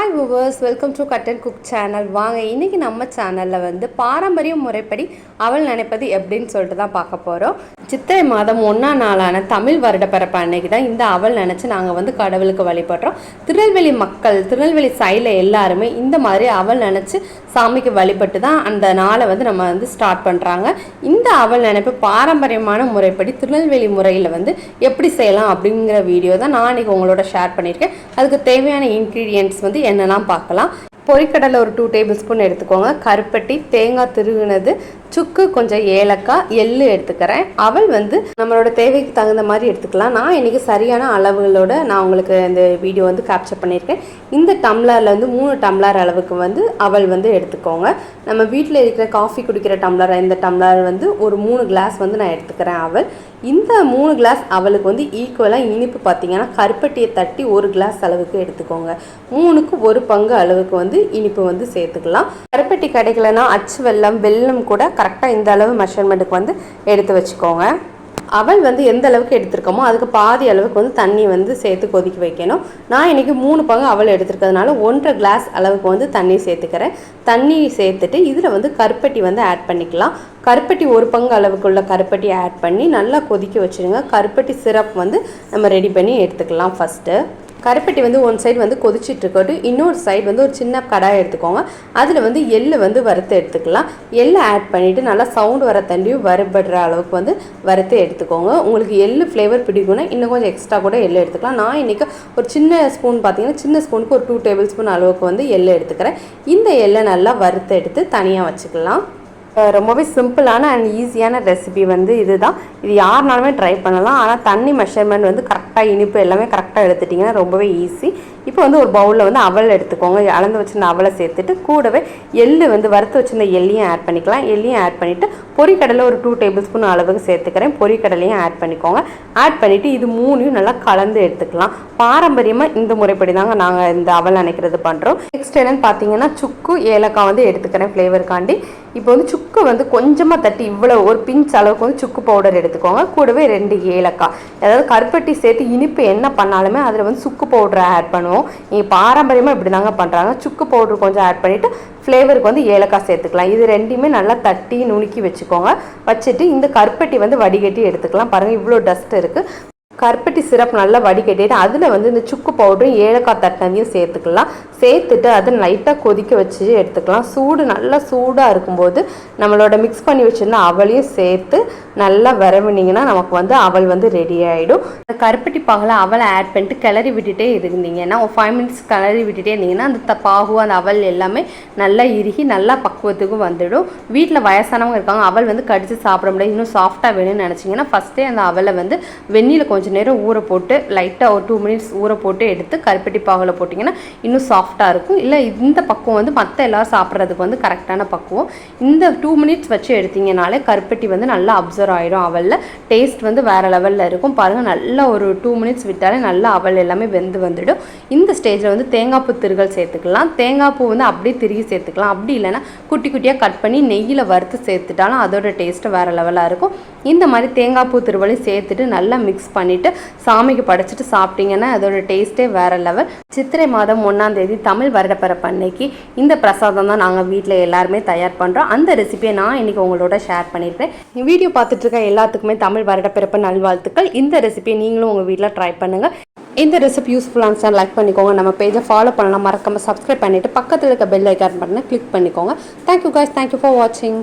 Hi viewers welcome to cut and cook channel வாங்க இன்றைக்கி நம்ம சேனலில் வந்து பாரம்பரிய முறைப்படி அவள் நினைப்பது எப்படின்னு சொல்லிட்டு தான் பார்க்க போகிறோம் சித்திரை மாதம் ஒன்றாம் நாளான தமிழ் வருடப்பிறப்பு அன்னைக்கு தான் இந்த அவள் நினச்சி நாங்கள் வந்து கடவுளுக்கு வழிபடுறோம். திருநெல்வேலி மக்கள் திருநெல்வேலி சைடில் எல்லாருமே இந்த மாதிரி அவள் நினச்சி சாமிக்கு வழிபட்டு தான் அந்த நாளை வந்து நம்ம வந்து ஸ்டார்ட் பண்ணுறாங்க இந்த அவள் நினைப்பு பாரம்பரியமான முறைப்படி திருநெல்வேலி முறையில் வந்து எப்படி செய்யலாம் அப்படிங்கிற வீடியோ தான் நான் இன்னைக்கு உங்களோட ஷேர் பண்ணியிருக்கேன். அதுக்கு தேவையான இன்க்ரீடியன்ட்ஸ் வந்து என்னெல்லாம் பார்க்கலாம். பொரிக்கடலை ஒரு டூ டேபிள் ஸ்பூன் எடுத்துக்கோங்க. கருப்பட்டி தேங்காய் திருகுனது சுக்கு கொஞ்சம் ஏலக்காய் எள்ளு எடுத்துக்கிறேன். அவள் வந்து நம்மளோட தேவைக்கு தகுந்த மாதிரி எடுத்துக்கலாம். நான் இன்றைக்கி சரியான அளவுகளோட நான் உங்களுக்கு இந்த வீடியோ வந்து கேப்சர் பண்ணியிருக்கேன். இந்த டம்ளரில் வந்து மூணு டம்ளர் அளவுக்கு வந்து அவள் வந்து எடுத்துக்கோங்க. நம்ம வீட்டில் இருக்கிற காஃபி குடிக்கிற டம்ளர் இந்த டம்ளர் வந்து ஒரு மூணு கிளாஸ் வந்து நான் எடுத்துக்கிறேன் அவள். இந்த மூணு கிளாஸ் அவளுக்கு வந்து ஈக்குவலாக இனிப்பு பார்த்தீங்கன்னா கருப்பட்டியை தட்டி ஒரு கிளாஸ் அளவுக்கு எடுத்துக்கோங்க. மூணுக்கு ஒரு பங்கு அளவுக்கு வந்து இனிப்பு வந்து சேர்த்துக்கலாம். கருப்பட்டி கிடைக்கலன்னா அச்சு வெல்லம் வெல்லம் கூட கரெக்டாக இந்த அளவு மெஷர்மெண்ட்டுக்கு வந்து எடுத்து வச்சுக்கோங்க. அவள் வந்து எந்த அளவுக்கு எடுத்திருக்கோமோ அதுக்கு பாதி அளவுக்கு வந்து தண்ணி வந்து சேர்த்து கொதிக்க வைக்கணும். நான் இன்றைக்கி மூணு பங்கு அவள் எடுத்திருக்கிறதுனால ஒன்றரை கிளாஸ் அளவுக்கு வந்து தண்ணி சேர்த்துக்கிறேன். தண்ணி சேர்த்துட்டு இதில் வந்து கருப்பட்டி வந்து ஆட் பண்ணிக்கலாம். கருப்பட்டி ஒரு பங்கு அளவுக்குள்ள கருப்பட்டி ஆட் பண்ணி நல்லா கொதிக்க வச்சுருங்க. கருப்பட்டி சிரப் வந்து நம்ம ரெடி பண்ணி எடுத்துக்கலாம் ஃபஸ்ட்டு கருப்பட்டி வந்து ஒன் சைடு வந்து கொதிச்சிட்டு இருக்கட்டும். இன்னொரு சைடு வந்து ஒரு சின்ன கடாய் எடுத்துக்கோங்க. அதில் வந்து எள்ளு வந்து வறுத்து எடுத்துக்கலாம். எள்ளை ஆட் பண்ணிவிட்டு நல்லா சவுண்ட் வர தண்டியும் வறுபடுற அளவுக்கு வந்து வறுத்து எடுத்துக்கோங்க. உங்களுக்கு எள்ளு ஃப்ளேவர் பிடிக்கும்னா இன்னும் கொஞ்சம் எக்ஸ்ட்ரா கூட எள்ளு எடுத்துக்கலாம். நான் இன்றைக்கி ஒரு சின்ன ஸ்பூன் பார்த்தீங்கன்னா சின்ன ஸ்பூனுக்கு ஒரு டூ டேபிள் ஸ்பூன் அளவுக்கு வந்து எள்ளு எடுத்துக்கிறேன். இந்த எள்ளை நல்லா வறுத்து எடுத்து தனியாக வச்சுக்கலாம். ரொம்பவே சிம்பிளான அண்ட் ஈஸியான ரெசிபி வந்து இதுதான். இது யாருனாலுமே ட்ரை பண்ணலாம். ஆனால் தண்ணி மெஷர்மெண்ட் வந்து கரெக்டாக இனிப்பு எல்லாமே கரெக்டாக எடுத்துட்டிங்கன்னா ரொம்பவே ஈஸி இப்போ வந்து ஒரு பவுலில் வந்து அவல் எடுத்துக்கோங்க. அளந்து வச்சிருந்த அவலை சேர்த்துட்டு கூடவே எள்ளு வந்து வறுத்து வச்சிருந்த எள்ளையும் ஆட் பண்ணிக்கலாம். எள்ளையும் ஆட் பண்ணிவிட்டு பொரிக்கடலை ஒரு டூ டேபிள் ஸ்பூன் அளவுக்கு சேர்த்துக்கிறேன். பொரிக்கடலையும் ஆட் பண்ணிக்கோங்க. ஆட் பண்ணிவிட்டு இது மூணையும் நல்லா கலந்து எடுத்துக்கலாம். பாரம்பரியமாக இந்த முறைப்படி தாங்க நாங்கள் இந்த அவல் நினைக்கிறது பண்ணுறோம் நெக்ஸ்ட் என்னென்னு பார்த்தீங்கன்னா சுக்கு ஏலக்காய் வந்து எடுத்துக்கிறேன் ஃப்ளேவருக்காண்டி இப்போ வந்து சுக்கு வந்து கொஞ்சமாக தட்டி இவ்வளோ ஒரு பிஞ்ச் அளவுக்கு வந்து சுக்கு பவுடர் எடுத்துக்கோங்க. கூடவே ரெண்டு ஏலக்காய். அதாவது கருப்பட்டி சேர்த்து இனிப்பு என்ன பண்ணாலுமே அதில் வந்து சுக்கு பவுடரை ஆட் பண்ணுவோம். இங்கே பாரம்பரியமாக இப்படி தாங்க பண்ணுறாங்க சுக்கு பவுடர் கொஞ்சம் ஆட் பண்ணிவிட்டு ஃப்ளேவருக்கு வந்து ஏலக்காய் சேர்த்துக்கலாம். இது ரெண்டையுமே நல்லா தட்டி நுணுக்கி வச்சுக்கோங்க. வச்சுட்டு இந்த கருப்பட்டி வந்து வடிகட்டி எடுத்துக்கலாம். பாருங்கள் இவ்வளோ டஸ்ட் இருக்குது கருப்பட்டி சிரப் நல்லா வடிகட்டிட்டு அதில் வந்து இந்த சுக்கு பவுடரும் ஏலக்காய் தட்டினதையும் சேர்த்துக்கலாம். சேர்த்துட்டு அதை லைட்டாக கொதிக்க வச்சு எடுத்துக்கலாம். சூடு நல்லா சூடாக இருக்கும்போது நம்மளோட மிக்ஸ் பண்ணி வச்சுருந்த அவளையும் சேர்த்து நல்லா வரவினிங்கன்னா நமக்கு வந்து அவள் வந்து ரெடி ஆகிடும் அந்த கருப்பட்டி பாகில் அவளை ஆட் பண்ணிட்டு கிளறி விட்டுட்டே இருந்தீங்கன்னா ஒரு ஃபைவ் மினிட்ஸ் கிளறி விட்டுட்டே இருந்தீங்கன்னா அந்த பாகு அந்த அவல் எல்லாமே நல்லா இறுகி நல்லா பக்குவத்துக்கும் வந்துடும். வீட்டில் வயசானவங்க இருக்காங்க அவள் வந்து கடித்து சாப்பிட முடியாது இன்னும் சாஃப்டாக வேணும்னு நினச்சிங்கன்னா ஃபஸ்ட்டே அந்த அவலை வந்து வெந்நியில் கொஞ்சம் நேரம் ஊற போட்டு லைட்டாக ஒரு டூ மினிட்ஸ் ஊற போட்டு எடுத்து கருப்பட்டி பாகில் போட்டிங்கன்னா இன்னும் சாஃப்ட் சாஃப்டாக இருக்கும். இல்லை இந்த பக்குவம் வந்து மற்ற எல்லோரும் சாப்பிட்றதுக்கு வந்து கரெக்டான பக்குவம். இந்த டூ மினிட்ஸ் வச்சு எடுத்தீங்கனாலே கருப்பட்டி வந்து நல்லா அப்சர்வ் ஆயிடும். அவலில் டேஸ்ட் வந்து வேறு லெவலில் இருக்கும். பாருங்கள் நல்லா ஒரு டூ மினிட்ஸ் விட்டாலே நல்லா அவல் எல்லாமே வெந்து வந்துடும். இந்த ஸ்டேஜில் வந்து தேங்காய் பூ திருகல் சேர்த்துக்கலாம். தேங்காய் பூ வந்து அப்படியே திருகி சேர்த்துக்கலாம். அப்படி இல்லைன்னா குட்டி குட்டியாக கட் பண்ணி நெய்யில் வறுத்து சேர்த்துட்டாலும் அதோட டேஸ்ட்டு வேறு லெவலாக இருக்கும். இந்த மாதிரி தேங்காய் பூ திருவலையும் சேர்த்துட்டு நல்லா மிக்ஸ் பண்ணிவிட்டு சாமிக்கு படைச்சிட்டு சாப்பிட்டீங்கன்னா அதோட டேஸ்ட்டே வேறு லெவல் சித்திரை மாதம் ஒன்றாம் தேதி தமிழ் வருடப்பிறப்பு அன்னைக்கு இந்த பிரசாதம் தான் நாங்கள் வீட்டில் எல்லாருமே தயார் பண்ணுறோம் அந்த ரெசிபியை நான் இன்றைக்கி உங்களோட ஷேர் பண்ணியிருக்கேன் வீடியோ பார்த்துட்டு இருக்க எல்லாத்துக்குமே தமிழ் வருடப்பிறப்பு நல்வாழ்த்துக்கள். இந்த ரெசிபியை நீங்களும் உங்கள் வீட்டில் ட்ரை பண்ணுங்கள் இந்த ரெசிபி யூஸ்ஃபுல்லாக இருந்துச்சா லைக் பண்ணிக்கோங்க. நம்ம பேஜை ஃபாலோ பண்ணலாம். மறக்காமல் சப்ஸ்கிரைப் பண்ணிவிட்டு பக்கத்தில் இருக்க பெல் ஐக்கான் பட்டனை கிளிக் பண்ணிக்கோங்க. Thank you guys. Thank you for வாட்சிங்